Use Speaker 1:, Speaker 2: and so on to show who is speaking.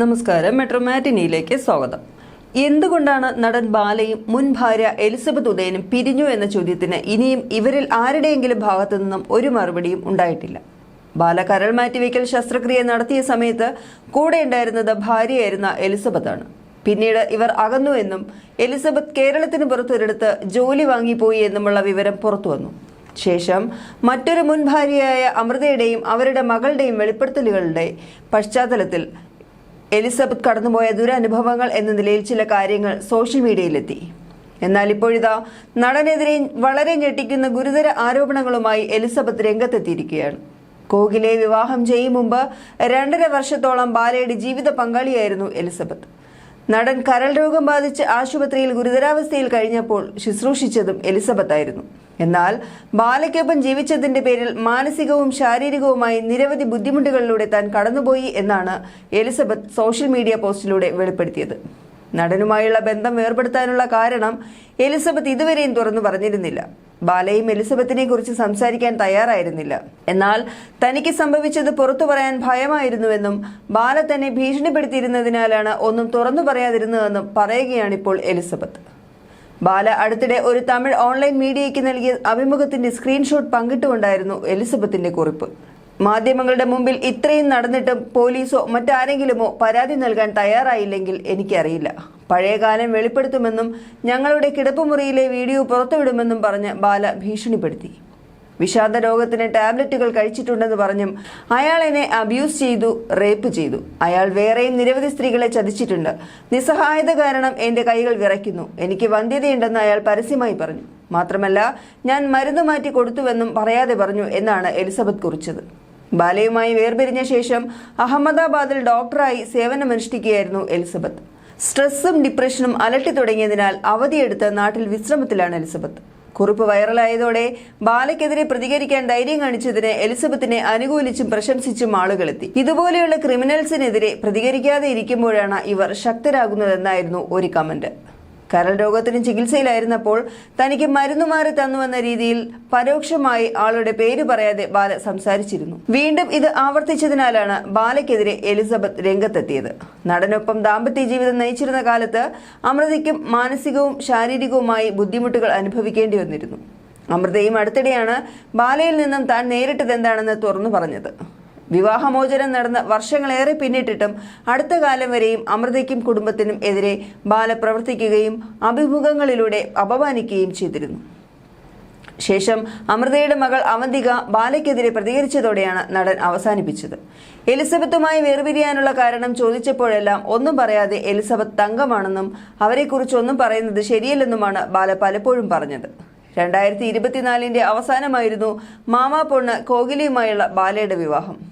Speaker 1: നമസ്കാരം. മെട്രോ മാറ്റിനിയിലേക്ക് സ്വാഗതം. എന്തുകൊണ്ടാണ് നടൻ ബാലയും മുൻ ഭാര്യ എലിസബത്ത് ഉദയനും പിരിഞ്ഞു എന്ന ചോദ്യത്തിന് ഇനിയും ഇവരിൽ ആരുടെയെങ്കിലും ഭാഗത്തു നിന്നും ഒരു മറുപടിയും ഉണ്ടായിട്ടില്ല? ബാല കരൾ മാറ്റിവെക്കൽ ശസ്ത്രക്രിയ നടത്തിയ സമയത്ത് കൂടെ ഉണ്ടായിരുന്നത് ഭാര്യയായിരുന്ന എലിസബത്താണ്. പിന്നീട് ഇവർ അകന്നു എന്നും എലിസബത്ത് കേരളത്തിന് പുറത്തൊരിടത്ത് ജോലി വാങ്ങിപ്പോയി എന്നുമുള്ള വിവരം പുറത്തു വന്നു. ശേഷം മറ്റൊരു മുൻ ഭാര്യയായ അമൃതയുടെയും അവരുടെ മകളുടെയും വെളിപ്പെടുത്തലുകളുടെ പശ്ചാത്തലത്തിൽ എലിസബത്ത് കടന്നുപോയ ദുരനുഭവങ്ങൾ എന്ന നിലയിൽ ചില കാര്യങ്ങൾ സോഷ്യൽ മീഡിയയിലെത്തി. എന്നാൽ ഇപ്പോഴിതാ നടനെതിരെ വളരെ ഞെട്ടിക്കുന്ന ഗുരുതര ആരോപണങ്ങളുമായി എലിസബത്ത് രംഗത്തെത്തിയിരിക്കുകയാണ്. കോകിലെ വിവാഹം ചെയ്യും മുമ്പ് രണ്ടര വർഷത്തോളം ബാലയുടെ ജീവിത പങ്കാളിയായിരുന്നു എലിസബത്ത്. നടൻ കരൾ രോഗം ബാധിച്ച് ആശുപത്രിയിൽ ഗുരുതരാവസ്ഥയിൽ കഴിഞ്ഞപ്പോൾ ശുശ്രൂഷിച്ചതും എലിസബത്ത് ആയിരുന്നു എന്നാൽ ബാലയ്ക്കൊപ്പം ജീവിച്ചതിന്റെ പേരിൽ മാനസികവും ശാരീരികവുമായി നിരവധി ബുദ്ധിമുട്ടുകളിലൂടെ താൻ കടന്നുപോയി എന്നാണ് എലിസബത്ത് സോഷ്യൽ മീഡിയ പോസ്റ്റിലൂടെ വെളിപ്പെടുത്തിയത്. നടനുമായുള്ള ബന്ധം വേർപെടുത്താനുള്ള കാരണം എലിസബത്ത് ഇതുവരെയും തുറന്നു പറഞ്ഞിരുന്നില്ല. ബാലയും എലിസബത്തിനെ കുറിച്ച് സംസാരിക്കാൻ തയ്യാറായിരുന്നില്ല. എന്നാൽ തനിക്ക് സംഭവിച്ചത് പുറത്തു പറയാൻ ഭയമായിരുന്നുവെന്നും ബാല തന്നെ ഭീഷണിപ്പെടുത്തിയിരുന്നതിനാലാണ് ഒന്നും തുറന്നു പറയാതിരുന്നതെന്നും പറയുകയാണിപ്പോൾ എലിസബത്ത്. ബാല അടുത്തിടെ ഒരു തമിഴ് ഓൺലൈൻ മീഡിയയ്ക്ക് നൽകിയ അഭിമുഖത്തിന്റെ സ്ക്രീൻഷോട്ട് പങ്കിട്ടുകൊണ്ടായിരുന്നു എലിസബത്തിന്റെ കുറിപ്പ്. മാധ്യമങ്ങളുടെ മുമ്പിൽ ഇത്രയും നടന്നിട്ടും പോലീസോ മറ്റാരെങ്കിലുമോ പരാതി നൽകാൻ തയ്യാറായില്ലെങ്കിൽ എനിക്കറിയില്ല. പഴയകാലം വെളിപ്പെടുത്തുമെന്നും ഞങ്ങളുടെ കിടപ്പുമുറിയിലെ വീഡിയോ പുറത്തുവിടുമെന്നും പറഞ്ഞ് ബാല ഭീഷണിപ്പെടുത്തി. വിഷാദ രോഗത്തിന് ടാബ്ലറ്റുകൾ കഴിച്ചിട്ടുണ്ടെന്ന് പറഞ്ഞും അയാൾ എന്നെ അബ്യൂസ് ചെയ്തു റേപ്പ് ചെയ്തു. അയാൾ വേറെയും നിരവധി സ്ത്രീകളെ ചതിച്ചിട്ടുണ്ട്. നിസ്സഹായത കാരണം എന്റെ കൈകൾ വിറയ്ക്കുന്നു. എനിക്ക് വന്ധ്യതയുണ്ടെന്ന് അയാൾ പരസ്യമായി പറഞ്ഞു. മാത്രമല്ല ഞാൻ മരുന്ന് മാറ്റി കൊടുത്തുവെന്നും പറയാതെ പറഞ്ഞു എന്നാണ് എലിസബത്ത് കുറിച്ചത്. ബാലയുമായി വേർപിരിഞ്ഞ ശേഷം അഹമ്മദാബാദിൽ ഡോക്ടറായി സേവനമനുഷ്ഠിക്കുകയായിരുന്നു എലിസബത്ത്. സ്ട്രെസ്സും ഡിപ്രഷനും അലട്ടി തുടങ്ങിയതിനാൽ അവധിയെടുത്ത് നാട്ടിൽ വിശ്രമത്തിലാണ് എലിസബത്ത്. കുറിപ്പ് വൈറലായതോടെ ബാലയ്ക്കെതിരെ പ്രതികരിക്കാൻ ധൈര്യം കാണിച്ചതിന് എലിസബത്തിനെ അനുകൂലിച്ചും പ്രശംസിച്ചും ആളുകളെത്തി. ഇതുപോലെയുള്ള ക്രിമിനൽസിനെതിരെ പ്രതികരിക്കാതെ ഇരിക്കുമ്പോഴാണ് ഇവർ ശക്തരാകുന്നതെന്നായിരുന്നു ഒരു കമന്റ്. കരൾ രോഗത്തിന് ചികിത്സയിലായിരുന്നപ്പോൾ തനിക്ക് മരുന്നു മാറി തന്നുവെന്ന രീതിയിൽ പരോക്ഷമായി ആളുടെ പേര് പറയാതെ ബാല സംസാരിച്ചിരുന്നു. വീണ്ടും ഇത് ആവർത്തിച്ചതിനാലാണ് ബാലയ്ക്കെതിരെ എലിസബത്ത് രംഗത്തെത്തിയത്. നടനൊപ്പം ദാമ്പത്യ ജീവിതം നയിച്ചിരുന്ന കാലത്ത് അമൃതയ്ക്കും മാനസികവും ശാരീരികവുമായി ബുദ്ധിമുട്ടുകൾ അനുഭവിക്കേണ്ടി വന്നിരുന്നു. അമൃതയും അടുത്തിടെയാണ് ബാലയിൽ നിന്നും താൻ നേരിട്ടതെന്താണെന്ന് തുറന്നു പറഞ്ഞത്. വിവാഹമോചനം നടന്ന് വർഷങ്ങളേറെ പിന്നിട്ടിട്ടും അടുത്ത കാലം വരെയും അമൃതയ്ക്കും കുടുംബത്തിനും എതിരെ ബാല പ്രവർത്തിക്കുകയും അഭിമുഖങ്ങളിലൂടെ അപമാനിക്കുകയും ചെയ്തിരുന്നു. ശേഷം അമൃതയുടെ മകൾ അവന്തിക ബാലയ്ക്കെതിരെ പ്രതികരിച്ചതോടെയാണ് നടൻ അവസാനിപ്പിച്ചത്. എലിസബത്തുമായി വേർപിരിയാനുള്ള കാരണം ചോദിച്ചപ്പോഴെല്ലാം ഒന്നും പറയാതെ എലിസബത്ത് തങ്കമാണെന്നും അവരെക്കുറിച്ച് ഒന്നും പറയുന്നത് ശരിയല്ലെന്നുമാണ് ബാല പലപ്പോഴും പറഞ്ഞത്. രണ്ടായിരത്തി ഇരുപത്തിനാലിന്റെ അവസാനമായിരുന്നു മാമാ പൊണ്ണ് കോഹ്ലിയുമായുള്ള ബാലയുടെ വിവാഹം.